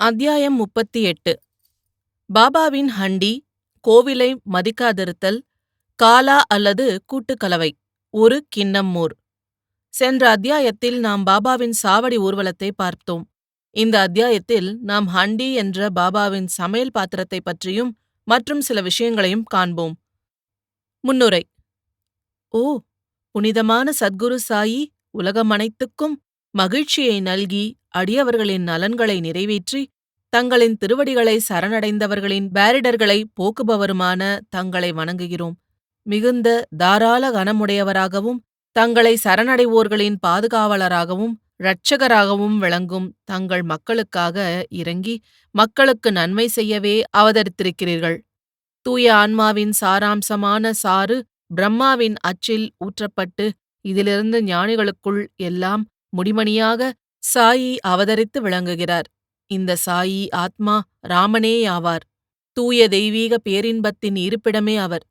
அத்தியாயம் முப்பத்தி எட்டு பாபாவின் ஹண்டி கோவிலை மதிக்காதிருத்தல் காலா அல்லது கூட்டுக்கலவை ஒரு கிண்ணம்மூர் சென்ற அத்தியாயத்தில் நாம் பாபாவின் சாவடி ஊர்வலத்தை பார்த்தோம். இந்த அத்தியாயத்தில் நாம் ஹண்டி என்ற பாபாவின் சமையல் பாத்திரத்தை பற்றியும் மற்றும் சில விஷயங்களையும் காண்போம். முன்னுரை. ஓ புனிதமான சத்குரு சாயி உலகமனைத்துக்கும் மகிழ்ச்சியை நல்கி அடியவர்களின் நலன்களை நிறைவேற்றி தங்களின் திருவடிகளை சரணடைந்தவர்களின் பேரிடர்களை போக்குபவருமான தங்களை வணங்குகிறோம். மிகுந்த தாராள கனமுடையவராகவும் தங்களை சரணடைவோர்களின் பாதுகாவலராகவும் இரட்சகராகவும் விளங்கும் தங்கள் மக்களுக்காக இறங்கி மக்களுக்கு நன்மை செய்யவே அவதரித்திருக்கிறீர்கள். தூய ஆன்மாவின் சாராம்சமான சாறு பிரம்மாவின் அச்சில் ஊற்றப்பட்டு இதிலிருந்து ஞானிகளுக்குள் எல்லாம் முடிமணியாக சாயி அவதரித்து விளங்குகிறார். இந்த சாயி ஆத்மா ராமனேயாவார். தூய தெய்வீக பேரின்பத்தின் இருப்பிடமே அவர்.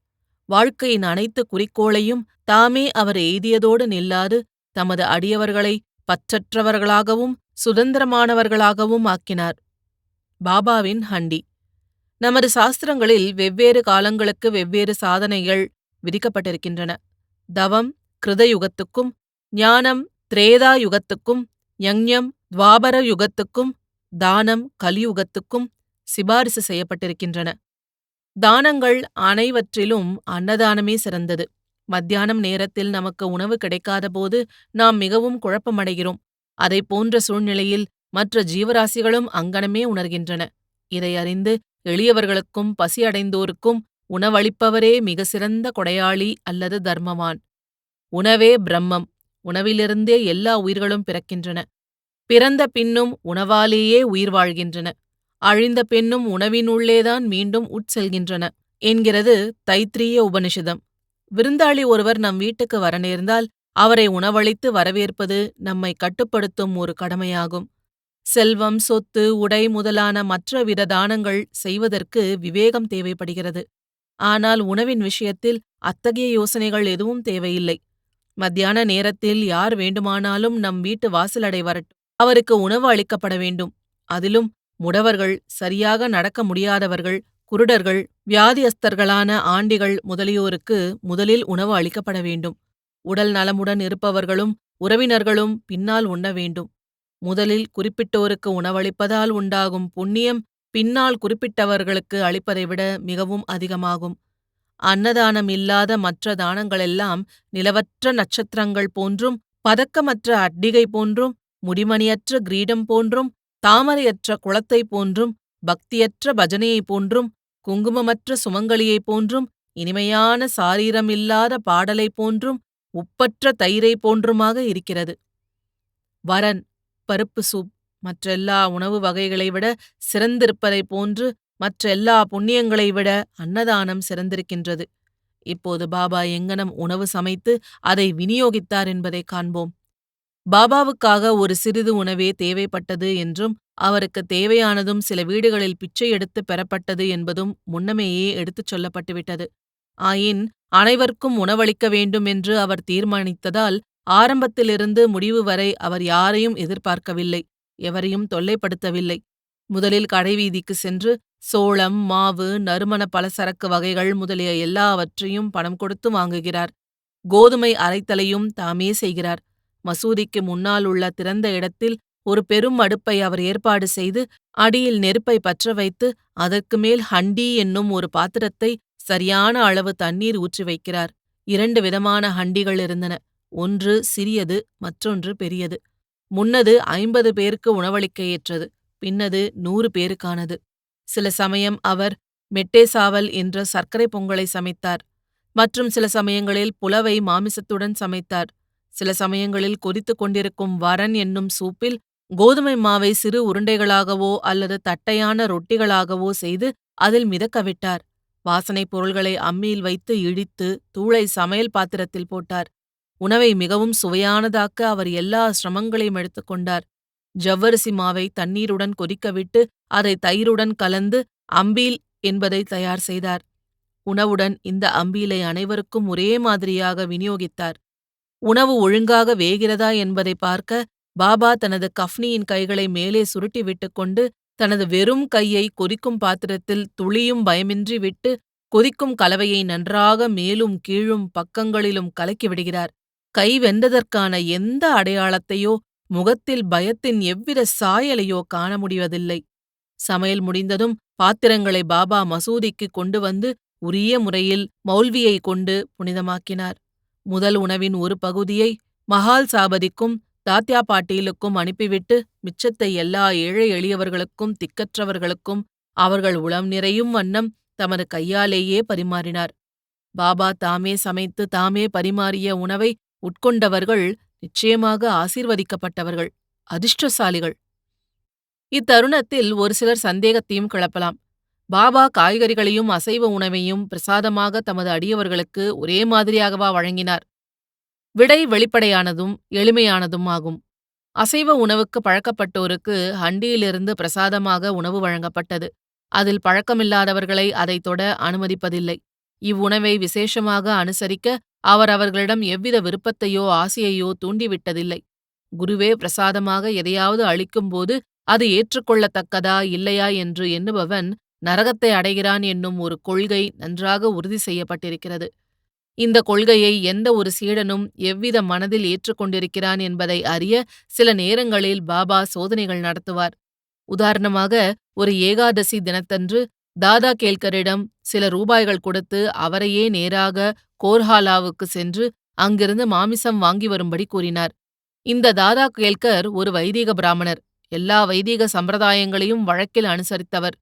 வாழ்க்கையின் அனைத்து குறிக்கோளையும் தாமே அவர் எய்தியதோடு நில்லாது தமது அடியவர்களை பற்றற்றவர்களாகவும் சுதந்திரமானவர்களாகவும் ஆக்கினார். பாபாவின் ஹண்டி. நமது சாஸ்திரங்களில் வெவ்வேறு காலங்களுக்கு வெவ்வேறு சாதனைகள் விதிக்கப்பட்டிருக்கின்றன. தவம் கிருதயுகத்துக்கும் ஞானம் திரேதா யுகத்துக்கும் யஞ்ஞம் துவாபர யுகத்துக்கும் தானம் கலியுகத்துக்கும் சிபாரிசு செய்யப்பட்டிருக்கின்றன. தானங்கள் அனைவற்றிலும் அன்னதானமே சிறந்தது. மத்தியானம் நேரத்தில் நமக்கு உணவு கிடைக்காதபோது நாம் மிகவும் குழப்பமடைகிறோம். அதை போன்ற சூழ்நிலையில் மற்ற ஜீவராசிகளும் அங்கனமே உணர்கின்றன. இதை அறிந்து எளியவர்களுக்கும் பசியடைந்தோருக்கும் உணவளிப்பவரே மிக சிறந்த கொடையாளி அல்லது தர்மவான். உணவே பிரம்மம். உணவிலிருந்தே எல்லா உயிர்களும் பிறக்கின்றன. பிறந்த பின்னும் உணவாலேயே உயிர் வாழ்கின்றன. அழிந்த பெண்ணும் உணவினுள்ளேதான் மீண்டும் உட்செல்கின்றன என்கிறது தைத்திரிய உபனிஷதம். விருந்தாளி ஒருவர் நம் வீட்டுக்கு வர நேர்ந்தால் அவரை உணவளித்து வரவேற்பது நம்மை கட்டுப்படுத்தும் ஒரு கடமையாகும். செல்வம் சொத்து உடை முதலான மற்ற வித தானங்கள் செய்வதற்கு விவேகம் தேவைப்படுகிறது. ஆனால் உணவின் விஷயத்தில் அத்தகைய யோசனைகள் எதுவும் தேவையில்லை. மத்தியான நேரத்தில் யார் வேண்டுமானாலும் நம் வீட்டு வாசலடை வரட்டும். அவருக்கு உணவு அளிக்கப்பட வேண்டும். அதிலும் முடவர்கள் சரியாக நடக்க முடியாதவர்கள் குருடர்கள் வியாதியஸ்தர்களான ஆண்டிகள் முதலியோருக்கு முதலில் உணவு அளிக்கப்பட வேண்டும். உடல் நலமுடன் இருப்பவர்களும் உறவினர்களும் பின்னால் உண்ண வேண்டும். முதலில் குறிப்பிட்டோருக்கு உணவளிப்பதால் உண்டாகும் புண்ணியம் பின்னால் குறிப்பிட்டவர்களுக்கு அளிப்பதை விட மிகவும் அதிகமாகும். அன்னதானம் இல்லாத மற்ற தானங்களெல்லாம் நிலவற்ற நட்சத்திரங்கள் போன்றும் பதக்கமற்ற அட்டிகை போன்றும் முடிமணியற்ற கிரீடம் போன்றும் தாமரையற்ற குளத்தை போன்றும் பக்தியற்ற பஜனையைப் போன்றும் குங்குமமற்ற சுமங்கலியைப் போன்றும் இனிமையான சாரீரமில்லாத பாடலை போன்றும் உப்பற்ற தயிரை போன்றுமாக இருக்கிறது. வரன் பருப்பு சூப் மற்றெல்லா உணவு வகைகளை விட சிறந்திருப்பதைப் போன்று மற்றெல்லா புண்ணியங்களை விட அன்னதானம் சிறந்திருக்கின்றது. இப்போது பாபா எங்கனம் உணவு சமைத்து அதை விநியோகித்தார் என்பதை காண்போம். பாபாவுக்காக ஒரு சிறிது உணவே தேவைப்பட்டது என்றும் அவருக்கு தேவையானதும் சில வீடுகளில் பிச்சை எடுத்து பெறப்பட்டது என்பதும் முன்னமேயே எடுத்துச் சொல்லப்பட்டுவிட்டது. ஆயின் அனைவருக்கும் உணவளிக்க வேண்டும் என்று அவர் தீர்மானித்ததால் ஆரம்பத்திலிருந்து முடிவு வரை அவர் யாரையும் எதிர்பார்க்கவில்லை எவரையும் தொல்லைப்படுத்தவில்லை. முதலில் கடைவீதிக்கு சென்று சோளம் மாவு நறுமண பலசரக்கு வகைகள் முதலிய எல்லாவற்றையும் பணம் கொடுத்து வாங்குகிறார். கோதுமை அரைத்தலையும் தாமே செய்கிறார். மசூதிக்கு முன்னால் உள்ள திறந்த இடத்தில் ஒரு பெரும் அடுப்பை அவர் ஏற்பாடு செய்து அடியில் நெருப்பை பற்ற வைத்து அதற்கு மேல் ஹண்டி என்னும் ஒரு பாத்திரத்தை சரியான அளவு தண்ணீர் ஊற்றி வைக்கிறார். இரண்டு விதமான ஹண்டிகள் இருந்தன. ஒன்று சிறியது மற்றொன்று பெரியது. முன்னது ஐம்பது பேருக்கு உணவளிக்க ஏற்றது பின்னது நூறு பேருக்கானது. சில சமயம் அவர் மெட்டேசாவல் என்ற சர்க்கரை பொங்கலை சமைத்தார். மற்றும் சில சமயங்களில் புலவை மாமிசத்துடன் சமைத்தார். சில சமயங்களில் கொதித்துக் கொண்டிருக்கும் வரன் என்னும் சூப்பில் கோதுமை மாவை சிறு உருண்டைகளாகவோ அல்லது தட்டையான ரொட்டிகளாகவோ செய்து அதில் மிதக்கவிட்டார் வாசனைப் பொருள்களை அம்மியில் வைத்து இடித்து தூளை சமையல் பாத்திரத்தில் போட்டார். உணவை மிகவும் சுவையானதாக்க அவர் எல்லா சிரமங்களையும் எடுத்துக்கொண்டார் ஜவ்வரிசி மாவை தண்ணீருடன் கொதிக்கவிட்டு அதை தயிருடன் கலந்து அம்பீல் என்பதை தயார் செய்தார். உணவுடன் இந்த அம்பீலை அனைவருக்கும் ஒரே மாதிரியாக விநியோகித்தார். உணவு ஒழுங்காக வேகிறதா என்பதை பார்க்க பாபா தனது கஃப்னியின் கைகளை மேலே சுருட்டி விட்டுக்கொண்டு தனது வெறும் கையை கொதிக்கும் பாத்திரத்தில் துளியும் பயமின்றி விட்டு கொதிக்கும் கலவையை நன்றாக மேலும் கீழும் பக்கங்களிலும் கலக்கி விடுகிறார். கை வென்றதற்கான எந்த அடையாளத்தையோ முகத்தில் பயத்தின் எவ்வித சாயலையோ காண முடிவதில்லை சமையல் முடிந்ததும் பாத்திரங்களை பாபா மசூதிக்கு கொண்டு வந்து உரிய முறையில் மௌல்வியை கொண்டு புனிதமாக்கினார். முதல் உணவின் ஒரு பகுதியை மஹால் சாபதிக்கும் தாத்யா பாட்டீலுக்கும் அனுப்பிவிட்டு மிச்சத்தை எல்லா ஏழை எளியவர்களுக்கும் திக்கற்றவர்களுக்கும் அவர்கள் உளம் நிறையும் வண்ணம் தமது கையாலேயே பரிமாறினார். பாபா தாமே சமைத்து தாமே பரிமாறிய உணவை உட்கொண்டவர்கள் நிச்சயமாக ஆசீர்வதிக்கப்பட்டவர்கள் அதிர்ஷ்டசாலிகள். இத்தருணத்தில் ஒரு சிலர் சந்தேகத்தையும் கிளப்பலாம். பாபா காய்கறிகளையும் அசைவ உணவையும் பிரசாதமாக தமது அடியவர்களுக்கு ஒரே மாதிரியாகவா வழங்கினார். விடை வெளிப்படையானதும் எளிமையானதும் ஆகும். அசைவ உணவுக்கு பழக்கப்பட்டோருக்கு ஹண்டியிலிருந்து பிரசாதமாக உணவு வழங்கப்பட்டது. அதில் பழக்கமில்லாதவர்களை அதை தொட அனுமதிப்பதில்லை. இவ்வுணவை விசேஷமாக அனுசரிக்க அவர் அவர்களிடம் எவ்வித விருப்பத்தையோ ஆசையையோ தூண்டிவிட்டதில்லை. குருவே பிரசாதமாக எதையாவது அளிக்கும்போது அது ஏற்றுக்கொள்ளத்தக்கதா இல்லையா என்று எண்ணுபவன் நரகத்தை அடைகிறான் என்னும் ஒரு கொள்கை நன்றாக உறுதி செய்யப்பட்டிருக்கிறது. இந்த கொள்கையை எந்த ஒரு சீடனும் எவ்வித மனதில் ஏற்றுக்கொண்டிருக்கிறான் என்பதை அறிய சில நேரங்களில் பாபா சோதனைகள் நடத்துவார். உதாரணமாக ஒரு ஏகாதசி தினத்தன்று தாதா கேல்கரிடம் சில ரூபாய்கள் கொடுத்து அவரையே நேராக கோர்ஹாலாவுக்கு சென்று அங்கிருந்து மாமிசம் வாங்கி வரும்படி கூறினார். இந்த தாதா கேல்கர் ஒரு வைதீக பிராமணர். எல்லா வைதீக சம்பிரதாயங்களையும் வழக்கில் அனுசரித்தவர்.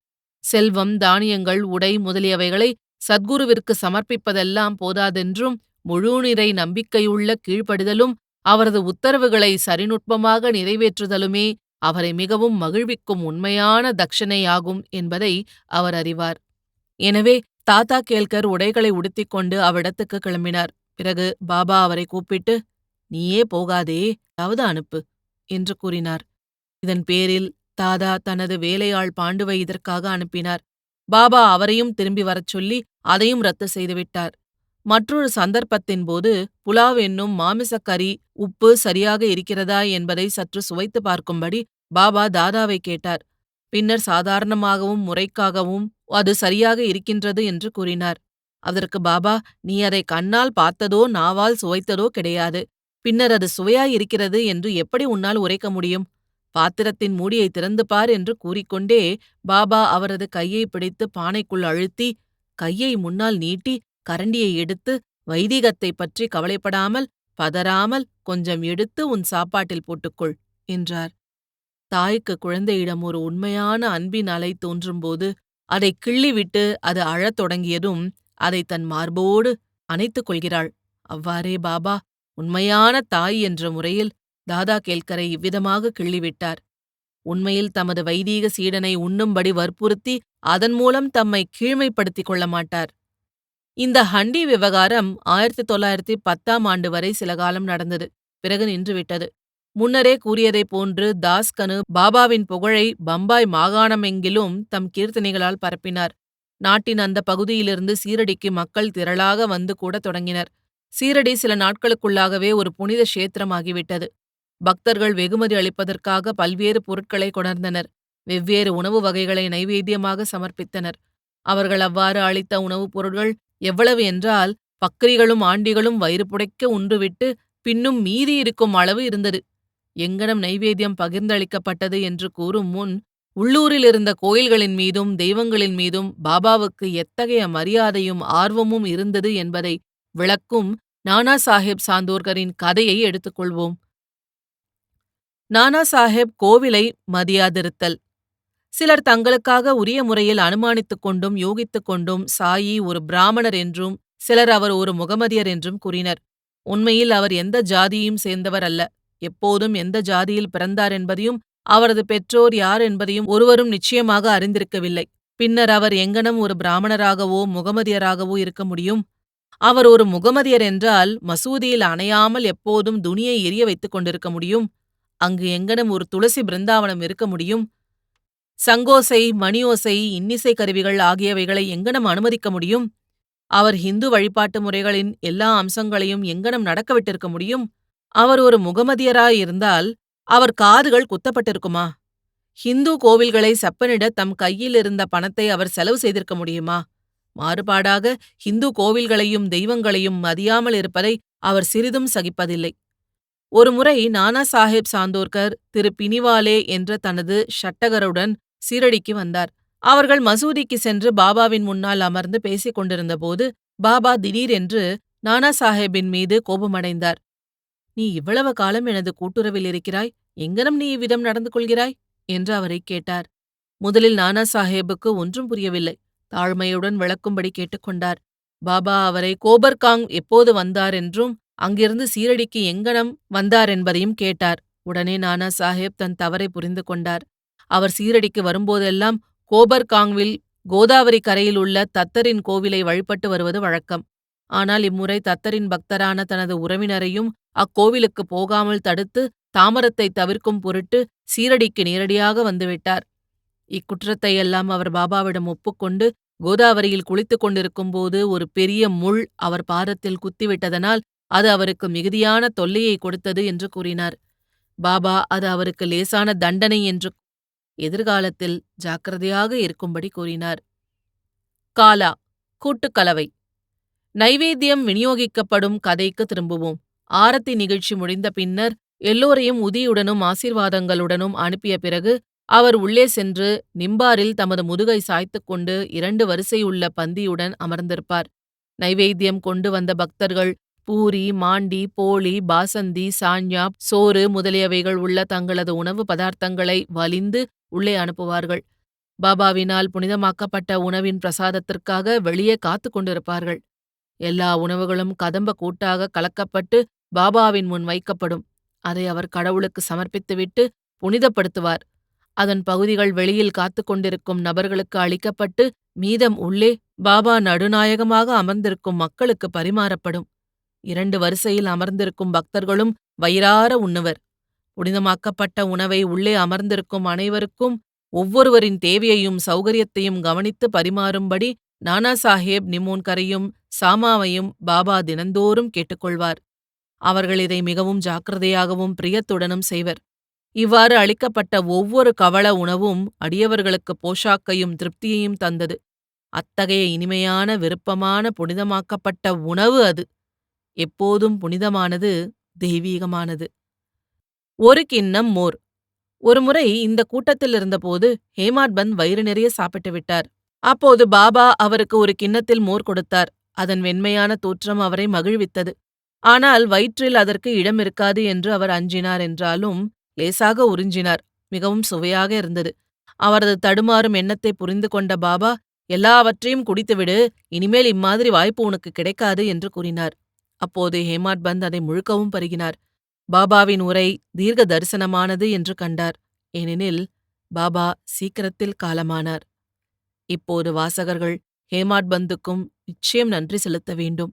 செல்வம் தானியங்கள் உடை முதலியவைகளை சத்குருவிற்கு சமர்ப்பிப்பதெல்லாம் போதாதென்றும் முழுநிறை நம்பிக்கையுள்ள கீழ்ப்படிதலும் அவரது உத்தரவுகளை சரிநுட்பமாக நிறைவேற்றுதலுமே அவரை மிகவும் மகிழ்விக்கும் உண்மையான தட்சணையாகும் என்பதை அவர் அறிவார். எனவே தாத்தா கேல்கர் உடைகளை உடுத்திக்கொண்டு அவ்விடத்துக்கு கிளம்பினார். பிறகு பாபா அவரை கூப்பிட்டு நீயே போகாதே அதாவது அனுப்பு என்று கூறினார். இதன் பேரில் தாதா தனது வேலையாள் பாண்டுவை இதற்காக அனுப்பினார். பாபா அவரையும் திரும்பி வரச் சொல்லி அதையும் ரத்து செய்துவிட்டார். மற்றொரு சந்தர்ப்பத்தின் போது புலாவ் என்னும் மாமிசக்கறி உப்பு சரியாக இருக்கிறதா என்பதை சற்று சுவைத்து பார்க்கும்படி பாபா தாதாவை கேட்டார். பின்னர் சாதாரணமாகவும் முறைக்காகவும் அது சரியாக இருக்கின்றது என்று கூறினார். அதற்கு பாபா நீ அதை கண்ணால் பார்த்ததோ நாவால் சுவைத்ததோ கிடையாது. பின்னர் அது சுவையாயிருக்கிறது என்று எப்படி உன்னால் உரைக்க முடியும்? பாத்திரத்தின் மூடியை திறந்து பார் என்று கூறிக்கொண்டே பாபா அவரது கையை பிடித்து பானைக்குள் அழுத்தி கையை முன்னால் நீட்டி கரண்டியை எடுத்து வைதிகத்தைப் பற்றி கவலைப்படாமல் பதறாமல் கொஞ்சம் எடுத்து உன் சாப்பாட்டில் போட்டுக்கொள் என்றார். தாய்க்கு குழந்தையிடம் ஒரு உண்மையான அன்பின் அலை தோன்றும்போது அதை கிள்ளிவிட்டு அது அழத் தொடங்கியதும் அதை தன் மார்போடு அணைத்துக் கொள்கிறாள். அவ்வாறே பாபா உண்மையான தாய் என்ற முறையில் தாதா கேல்கரை இவ்விதமாக கிள்ளிவிட்டார். உண்மையில் தமது வைதீக சீடனை உண்ணும்படி வற்புறுத்தி அதன் மூலம் தம்மை கீழ்மைப்படுத்திக் கொள்ள மாட்டார். இந்த ஹண்டி விவகாரம் ஆயிரத்தி தொள்ளாயிரத்தி பத்தாம் ஆண்டு வரை சில காலம் நடந்தது. பிறகு நின்றுவிட்டது. முன்னரே கூறியதைப் போன்று தாஸ்கனு பாபாவின் புகழை பம்பாய் மாகாணமெங்கிலும் தம் கீர்த்தனைகளால் பரப்பினார். நாட்டின் அந்த பகுதியிலிருந்து சீரடிக்கு மக்கள் திரளாக வந்து கூட தொடங்கினர். சீரடி சில நாட்களுக்குள்ளாகவே ஒரு புனித கஷேத்திரமாகிவிட்டது. பக்தர்கள் வெகுமதி அளிப்பதற்காக பல்வேறு பொருட்களை கொணர்ந்தனர். வெவ்வேறு உணவு வகைகளை நைவேத்தியமாக சமர்ப்பித்தனர். அவர்கள் அவ்வாறு அளித்த உணவுப் பொருட்கள் எவ்வளவு என்றால் பக்ரிகளும் ஆண்டிகளும் வயிறு புடைக்க உண்டுவிட்டு பின்னும் மீதி இருக்கும் அளவு இருந்தது. எங்கனம் நைவேத்தியம் பகிர்ந்தளிக்கப்பட்டது என்று கூறும் முன் உள்ளூரில் இருந்த கோயில்களின் மீதும் தெய்வங்களின் மீதும் பாபாவுக்கு எத்தகைய மரியாதையும் ஆர்வமும் இருந்தது என்பதை விளக்கும் நானா சாஹேப் சாந்தோர்கரின் கதையை எடுத்துக்கொள்வோம் நானா சாஹேப் கோவிலை மதியாதிருத்தல். சிலர் தங்களுக்காக உரிய முறையில் அனுமானித்துக் கொண்டும் யோகித்துக் கொண்டும் சாயி ஒரு பிராமணர் என்றும் சிலர் அவர் ஒரு முகமதியர் என்றும் கூறினர். உண்மையில் அவர் எந்த ஜாதியையும் சேர்ந்தவர் அல்ல. எப்போதும் எந்த ஜாதியில் பிறந்தார் என்பதையும் அவரது பெற்றோர் யார் என்பதையும் ஒருவரும் நிச்சயமாக அறிந்திருக்கவில்லை. பின்னர் அவர் எங்கனம் ஒரு பிராமணராகவோ முகமதியராகவோ இருக்க முடியும்? அவர் ஒரு முகமதியர் என்றால் மசூதியில் அணையாமல் எப்போதும் துணியை எரிய வைத்துக் கொண்டிருக்க முடியும்? அங்கு எங்கனம் ஒரு துளசி பிருந்தாவனம் இருக்க முடியும்? சங்கோசை மணியோசை இன்னிசை கருவிகள் ஆகியவைகளை எங்கனம் அனுமதிக்க முடியும்? அவர் ஹிந்து வழிபாட்டு முறைகளின் எல்லா அம்சங்களையும் எங்கனம் நடக்கவிட்டிருக்க முடியும்? அவர் ஒரு முகமதியராயிருந்தால் அவர் காதுகள் குத்தப்பட்டிருக்குமா? ஹிந்து கோவில்களை செப்பனிட தம் கையில் இருந்த பணத்தை அவர் செலவு செய்திருக்க முடியுமா? மாறுபாடாக ஹிந்து கோவில்களையும் தெய்வங்களையும் மதியாமல் இருப்பதை அவர் சிறிதும் சகிப்பதில்லை. ஒருமுறை நானா சாஹேப் சாந்தோர்கர் திரு பினிவாலே என்ற தனது ஷட்டகருடன் சீரடிக்கு வந்தார். அவர்கள் மசூதிக்கு சென்று பாபாவின் முன்னால் அமர்ந்து பேசிக் கொண்டிருந்தபோது பாபா திடீரென்று நானா சாஹேபின் மீது கோபமடைந்தார். நீ இவ்வளவு காலம் எனது கூட்டுறவில் இருக்கிறாய். எங்கனம் நீ இவ்விதம் நடந்து கொள்கிறாய்? என்று அவரை கேட்டார். முதலில் நானா சாஹேபுக்கு ஒன்றும் புரியவில்லை. தாழ்மையுடன் விளக்கும்படி கேட்டுக்கொண்டார் பாபா அவரை கோபர்காங் எப்போது வந்தார் என்றும் அங்கிருந்து சீரடிக்கு எங்கனம் வந்தார் என்பதையும் கேட்டார். உடனே நானா சாஹேப் தன் தவறை புரிந்து கொண்டார். அவர் சீரடிக்கு வரும்போதெல்லாம் கோபர்காங்வில் கோதாவரி கரையில் உள்ள தத்தரின் கோவிலை வழிபட்டு வருவது வழக்கம். ஆனால் இம்முறை தத்தரின் பக்தரான தனது உறவினரையும் அக்கோவிலுக்கு போகாமல் தடுத்து தாமரத்தை தவிர்க்கும் பொருட்டு சீரடிக்கு நேரடியாக வந்துவிட்டார். இக்குற்றத்தையெல்லாம் அவர் பாபாவிடம் ஒப்புக்கொண்டு கோதாவரியில் குளித்துக் கொண்டிருக்கும்போது ஒரு பெரிய முள் அவர் பாதத்தில் குத்திவிட்டதனால் அது அவருக்கு மிகுதியான தொல்லையை கொடுத்தது என்று கூறினார். பாபா அது அவருக்கு லேசான தண்டனை என்று எதிர்காலத்தில் ஜாக்கிரதையாக இருக்கும்படி கூறினார். காலா கூட்டுக்கலவை நைவேத்தியம் விநியோகிக்கப்படும் கதைக்கு திரும்புவோம். ஆரத்தி நிகழ்ச்சி முடிந்த பின்னர் எல்லோரையும் உதியுடனும் ஆசீர்வாதங்களுடனும் அனுப்பிய பிறகு அவர் உள்ளே சென்று நிம்பாரில் தமது முதுகை சாய்த்துக் கொண்டு இரண்டு வரிசையுள்ள பந்தியுடன் அமர்ந்திருப்பார். நைவேத்தியம் கொண்டு வந்த பக்தர்கள் பூரி மாண்டி போளி பாசந்தி சாஞ்யா சோறு முதலியவைகள் உள்ள தங்களது உணவு பதார்த்தங்களை வலிந்து உள்ளே அனுப்புவார்கள். பாபாவினால் புனிதமாக்கப்பட்ட உணவின் பிரசாதத்திற்காக வெளியே காத்து கொண்டிருப்பார்கள். எல்லா உணவுகளும் கதம்ப கூட்டாக கலக்கப்பட்டு பாபாவின் முன் வைக்கப்படும். அதை அவர் கடவுளுக்கு சமர்ப்பித்துவிட்டு புனிதப்படுத்துவார். அதன் பகுதிகள் வெளியில் காத்து கொண்டிருக்கும் நபர்களுக்கு அளிக்கப்பட்டு மீதம் உள்ளே பாபா நடுநாயகமாக அமர்ந்திருக்கும் மக்களுக்கு பரிமாறப்படும். இரண்டு வரிசையில் அமர்ந்திருக்கும் பக்தர்களும் வயிறார உண்ணுவர். புனிதமாக்கப்பட்ட உணவை உள்ளே அமர்ந்திருக்கும் அனைவருக்கும் ஒவ்வொருவரின் தேவையையும் சௌகரியத்தையும் கவனித்து பரிமாறும்படி நானா சாஹேப் நிமோன்கரையும் சாமாவையும் பாபா தினந்தோறும் கேட்டுக்கொள்வார். அவர்கள் இதை மிகவும் ஜாக்கிரதையாகவும் பிரியத்துடனும் செய்வர். இவ்வாறு அளிக்கப்பட்ட ஒவ்வொரு கவள உணவும் அடியவர்களுக்கு போஷாக்கையும் திருப்தியையும் தந்தது. அத்தகைய இனிமையான விருப்பமான புனிதமாக்கப்பட்ட உணவு அது. எப்போதும் புனிதமானது தெய்வீகமானது. ஒரு கிண்ணம் மோர். ஒருமுறை இந்த கூட்டத்தில் இருந்தபோது ஹேமாட்பந்த் வயிறு நிறைய சாப்பிட்டு விட்டார். அப்போது பாபா அவருக்கு ஒரு கிண்ணத்தில் மோர் கொடுத்தார். அதன் வெண்மையான தோற்றம் அவரை மகிழ்வித்தது. ஆனால் வயிற்றில் அதற்கு இடம் இருக்காது என்று அவர் அஞ்சினார் என்றாலும் லேசாக உறிஞ்சினார். மிகவும் சுவையாக இருந்தது. அவரது தடுமாறும் எண்ணத்தை புரிந்து கொண்ட பாபா எல்லாவற்றையும் குடித்துவிடு இனிமேல் இம்மாதிரி வாய்ப்பு உனக்கு கிடைக்காது என்று கூறினார். அப்போது ஹேமாட் பந்த் அதை முழுக்கவும் பருகினார். பாபாவின் உரை தீர்க்க தரிசனமானது என்று கண்டார். ஏனெனில் பாபா சீக்கிரத்தில் காலமானார். இப்போது வாசகர்கள் ஹேமாட் பந்துக்கும் நிச்சயம் நன்றி செலுத்த வேண்டும்.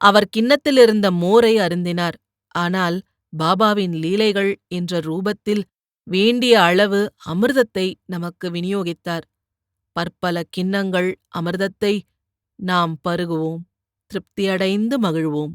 அவர் கிண்ணத்திலிருந்த மோரை அருந்தினார். ஆனால் பாபாவின் லீலைகள் என்ற ரூபத்தில் வேண்டிய அளவு அமிர்தத்தை நமக்கு விநியோகித்தார். பற்பல கிண்ணங்கள் அமிர்தத்தை நாம் பருகுவோம் திருப்தியடைந்து மகிழ்வோம்.